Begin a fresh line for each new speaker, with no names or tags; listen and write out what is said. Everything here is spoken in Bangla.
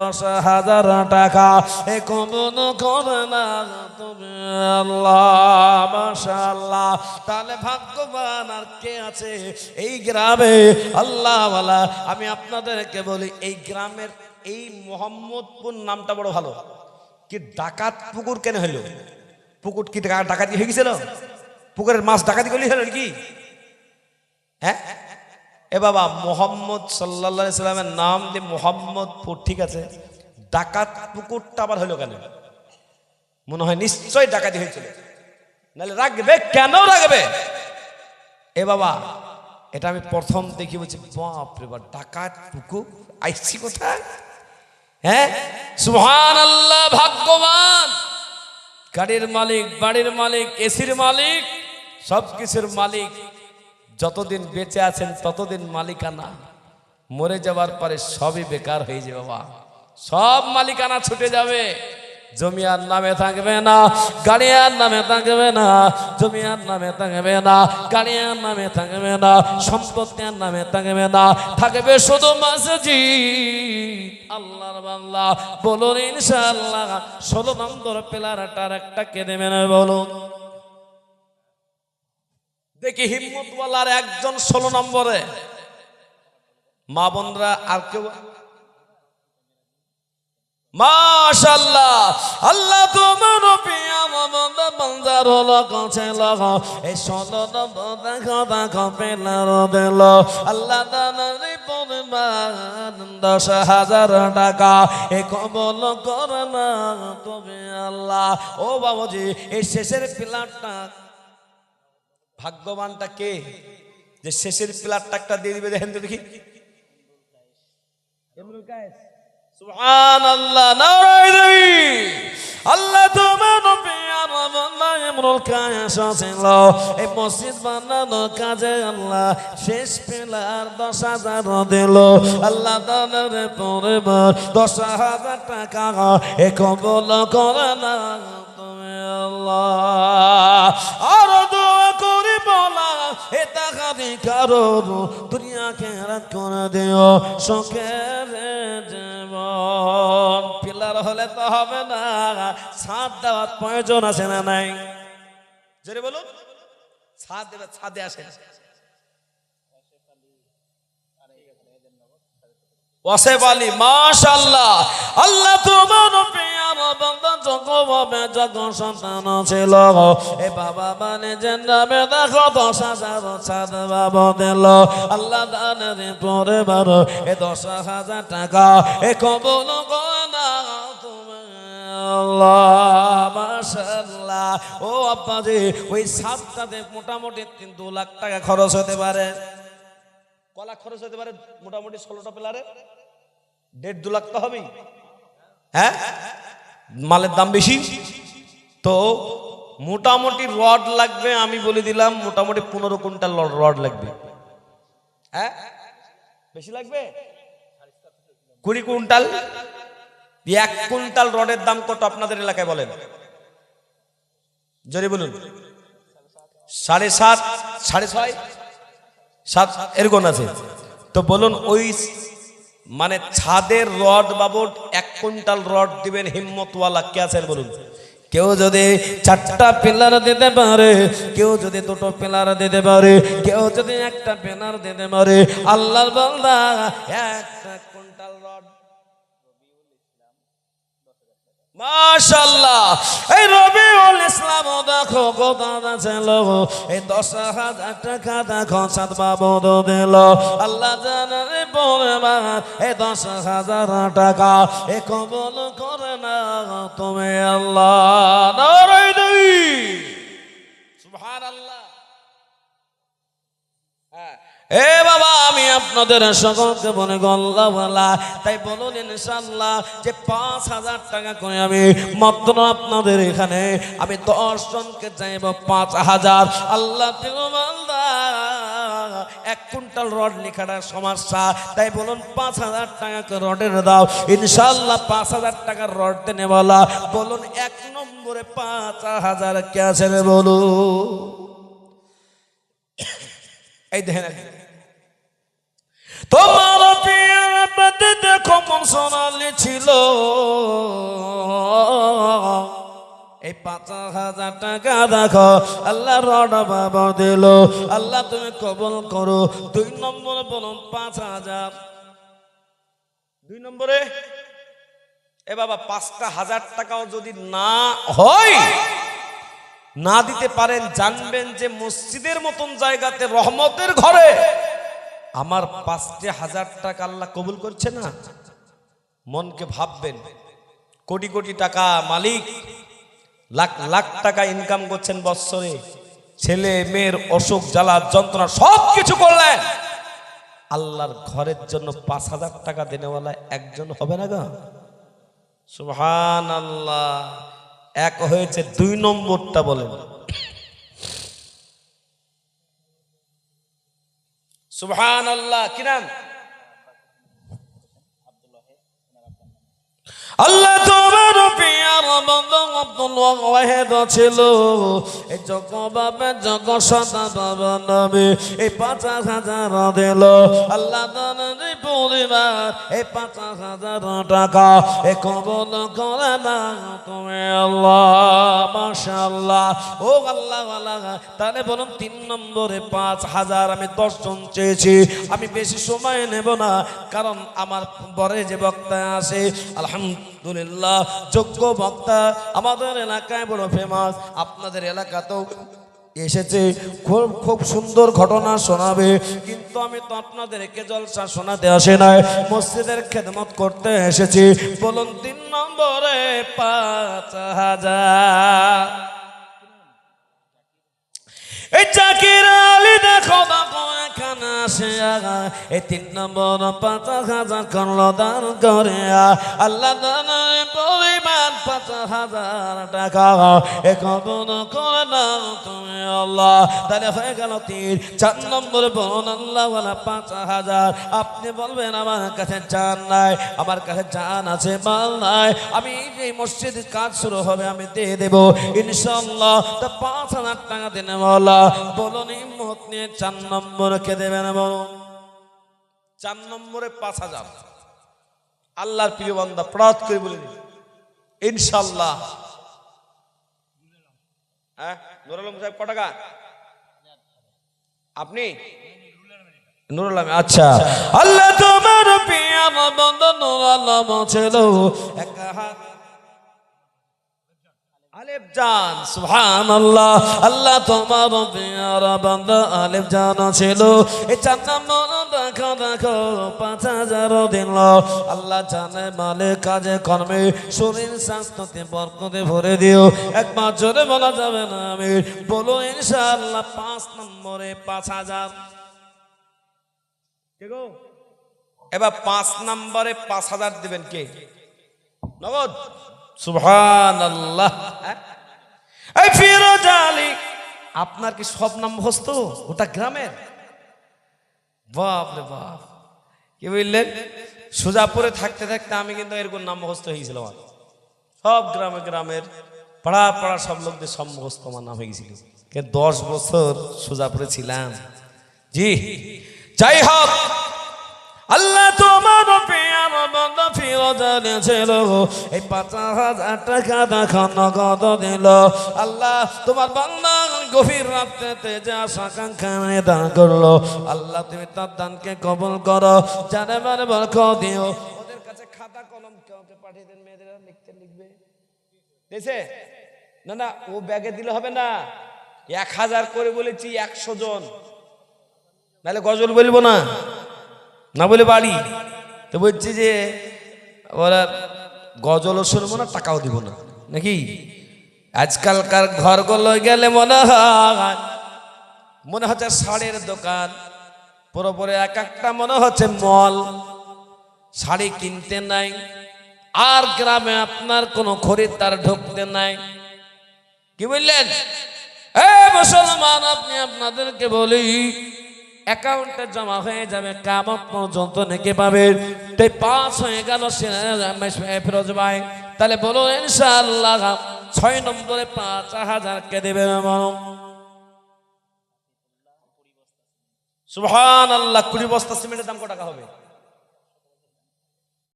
দশ হাজার টাকা। এ কমন করে না তুমি? আল্লাহ, মাশাআল্লাহ। তাহলে ভাগ্যবান আর কে আছে এই গ্রামে? আল্লাহওয়ালা, আমি আপনাদেরকে বলি, এই গ্রামের এই মোহাম্মদপুর নামটা বড় ভালো। কি ডাকাত পুকুর কেন হলো পুকুর কি ডাকা- ডাকাতি হয়ে গেছিল? পুকুরের মাছ ডাকাতি করলি হলো কি হ্যাঁ? এ বাবা, মোহাম্মদ সাল্লা সাল্লামের নাম যে মোহাম্মদপুর ঠিক আছে? ডাকাত পুকুরটা আবার হলো কেন? মনে হয় নিশ্চয় ডাকাতি হয়েছিল। নাহলে রাখবে কেন রাখবে এ বাবা, এটা আমি প্রথম দেখি বলছি, বাপ রে ডাকাত পুকুর? আইসি কোথায়? হ্যাঁ? সুহান আল্লাহ ভাগ্যবান। গাড়ির মালিক, বাড়ির মালিক, এসির মালিক সব কিছুর মালিক। যতদিন বেঁচে আছেন, ততদিন মালিকানা। মরে যাওয়ার পরে সবই বেকার হয়ে যাবে বাবা। সব মালিকানা ছুটে যাবে। জমি আর নামে থাকবে না, গাড়ি আর নামে থাকবে না, জমি আর নামে থাকবে না, গাড়ি আর নামে থাকবে না, সম্পত্তি আর নামে থাকবে না। থাকবে শুধু মাসজি আল্লাহর বাংলা বলুন ইনশাআল্লাহ। ষোলো নম্বর পিলারটার একটা কে দেবেন বলুন? দেখি হিম্মতওয়ালার একজন ষোলো নম্বরে। মা বোনরা আর কেউ আল্লাহ আল্লাহ টাকা। এ তুমি আল্লাহ। ও বাবুজি, এই শেষের পিলারটা ভাগ্যবানটা কে? যে শেষের প্লাটটা একটা দিয়ে দিবে দেখেন তো দেখি। আল্লাহ তোমার এই মসজিদ কাজে আল্লাহ শেষ পেলার দশ হাজার দিল। আল্লাহ দানের পরিবার দশ হাজার টাকা এ কবল করে না তুমি আল্লাহ। কারোর দুনিয়াকে রাত করে দিও শখের পিলার হলে তো হবে না, ছাদ দেওয়ার প্রয়োজন আছে না নাই? জোরে বলুন। ছাদ দেবে, ছাদে আসেন ওয়াসেফ আলী মাশাল্লাহ আল্লাহ তোমার সন্তান ছিল। এ বাবা মানে যে দেখো দশ হাজার ছাদ বাবা দিল। আল্লাহ দানের পরে বারো এ দশ হাজার টাকা, এ কবল আল্লাহ ও আব্বাজি, ওই সাতটাতে মোটামুটি দু লাখ টাকা খরচ হতে পারে। ক লাখ খরচ হতে পারে মোটামুটি ষোলোটা পিলারে। দেড় দু লাখ তো হবেই। হ্যাঁ? মালের দাম বেশি? তো মোটামুটি রড লাগবে, আমি বলে দিলাম, মোটামুটি পনেরো কুইন্টাল রড লাগবে। হ্যাঁ? বেশি লাগবে? কুড়ি কুইন্টাল? এক কুইন্টাল রডের দাম কত আপনাদের এলাকায় বলেন? জোরে বলুন। সাড়ে সাত, সাড়ে ছয়? সাত এরকম আছে। তো বলুন, ওই মানে ছাদের রড বাবদ এক কুইন্টাল রড দিবেন হিম্মতওয়ালা, কে আছেন বলুন? কেউ যদি চারটা পিলার দিতে পারে, কেউ যদি দুটো পিলার দিতে পারে, কেউ যদি একটা পিলার দিতে পারে, আল্লাহর বান্দা একটা মাশাল্লাহ এই রবিউল ইসলাম দেখো গোদাদা ছিল এই দশ হাজার টাকা দেখো সাত বাবু দিল। আল্লাহ জানারে পরে এই দশ হাজার টাকা এ কবল করে না তুমি আল্লাহ। নারাই দেবী এ বাবা, আমি আপনাদের সকলকে বলে গল্লা বলা তাই বলুন ইনশাল্লাহ যে পাঁচ হাজার টাকা করে আমি মাত্র আপনাদের এখানে আমি দশ জনকে চাইব, পাঁচ হাজার। আল্লাহ এক কুইন্টাল রড লেখাটা সমস্যা। তাই বলুন, পাঁচ হাজার টাকা করে রডের দাও। ইনশাল্লাহ পাঁচ হাজার টাকার রড দেনে বলা। বলুন, এক নম্বরে পাঁচ হাজার কে আছে বলুন? এই দেখেন। তোমার পদ দেখো কমন সোনালি ছিল। এই পাঁচ হাজার টাকা দেখো, আল্লাহ রড বাবা দিল। আল্লাহ তুমি কবল করো। দুই নম্বরে বলুন পাঁচ হাজার। দুই নম্বরে? এ বাবা, পাঁচটা হাজার টাকাও যদি না হয় না দিতে পারেন, জানবেন যে মসজিদের মতন জায়গাতে রহমতের ঘরে। আমার পাঁচটি হাজার টাকা আল্লাহ কবুল করছে না? মনকে ভাববেন, কোটি কোটি টাকা মালিক, লাখ লাখ টাকা ইনকাম করছেন বৎসরে, ছেলে, মেয়ের অসুখ, জ্বালা, যন্ত্রণা সব কিছু করলেন। আল্লাহর ঘরের জন্য পাঁচ হাজার টাকা দেনেওয়ালা একজন হবে না গা? সুবহান আল্লাহ এক হয়েছে দুই নম্বরটা বলেন। সুহান আল্লাহ কি নাম? আল্লাহ তোমার বাবা হাজার আল্লাহ হাজার টাকা। এ না আল্লাহ ও আল্লাহ তাহলে বলুন তিন নম্বরে পাঁচ হাজার আমি দশজন চেয়েছি। আমি বেশি সময় নেব না, কারণ আমার পরে যে বক্তা আছে, আলহামদুলিল্লাহ। যোগ্য বক্তা। আমাদের এলাকায় বড় ফেমাস আপনাদের এলাকাতেও এসেছে। খুব খুব সুন্দর ঘটনা শোনাবে। কিন্তু আমি তো আপনাদেরকে জলসা শোনাতে আসে নাই। মসজিদের খেদমত করতে এসেছি। বলুন, তিন নম্বরে পাঁচ হাজার। আসে এই তিন নম্বর পাঁচ হাজার করল দান করে আল্লাহ দানের পরিমাণ পাঁচ হাজার টাকা। এ কবন করে না তুমি আল্লাহ। তাহলে হয়ে গেল তিন। চার নম্বর বলুন, আল্লাহ পাঁচ হাজার। আপনি বলবেন, আমার কাছে চান নাই, আমার কাছে চান আছে, মাল নাই। আমি এই মসজিদ কাজ শুরু হবে, আমি দিয়ে দেবো। ইনশাল্লাহ তা পাঁচ হাজার টাকা দিনে বলা বলুন হিম্মত নিয়ে চার নম্বর কে দেবেন বলুন চার নম্বরে পাঁচ হাজার। আল্লাহর প্রিয় বান্দা, প্রার্থ করে বলে ইনশাল্লাহ হ্যাঁ নুর আলম সাহেব আচ্ছা। আল্লাহ তোমার পিয়ার বন্ধ নুর আলম ছিল। এক হাত আলেফ জান, সুবহানাল্লাহ। আল্লাহ বান্দা আলেফ জান ছিল। এই চার নম্বর পাঁচ দিল আল্লাহ কর্মে ভরে দিও। একবার জোরে বলা যাবে না আমি। বলো ইনশাআল্লাহ পাঁচ নম্বরে পাঁচ হাজার। এবার পাঁচ নম্বরে পাঁচ হাজার দিবেন কে? নগদ? আলী, আপনার কি সব নাম মুখস্থ ওটা গ্রামের? বাপ রে বাপ। কি বললেন? সুজাপুরে থাকতে থাকতে আমি কিন্তু এরকম নাম মুখস্থ হয়েছিল আমার সব গ্রামে গ্রামের পাড়া পাড়া সব লোকদের সব মুখস্থ আমার নাম হয়ে গেছিল। দশ বছর সুজাপুরে ছিলাম। জি, যাই হোক, আল্লাহ বন্ধ ফিরত ছিল এই পাঁচ হাজার টাকা দেখান নগদ দিল। আল্লাহ তোমার বান্দা গভীর রাত্রেতে যে আশা কাঙ্ক্ষা দান করল, আল্লাহ তুমি তার দানকে কবল করো। জানে মানে বরক দিও। ওদের কাছে খাতা কলম কাউকে পাঠিয়ে দেন, মেয়েদের লিখতে লিখবে? দিয়েছে না না, ও ব্যাগে দিলে হবে না। এক হাজার করে বলেছি একশো জন। নাহলে গজল বলব না? না বলে বাড়ি? তো বলছি যে ওরা গজলও শুনব না, টাকাও দিব না। নাকি? আজকালকার ঘরগুলো গেলে মনে হয়, মনে হচ্ছে শাড়ির দোকান পুরোপুরি এক একটা মনে হচ্ছে মল। শাড়ি কিনতে নাই, আর গ্রামে আপনার কোনো খরিদ্দার ঢুকতে নাই। কি বললেন? এ মুসলমান, আপনি আপনাদেরকে বলি অ্যাকাউন্টে জমা হয়ে যাবে, কামত পর্যন্ত নাকি পাবেন তাই পাঁচ হয়ে গেল ফিরোজ ভাই। তাহলে বলো ইনশাআল্লাহ, ছয় নম্বরে পাঁচ হাজার কে দেবে সুহান আল্লাহ কুড়ি বস্তা সিমেন্টের দাম কত টাকা হবে?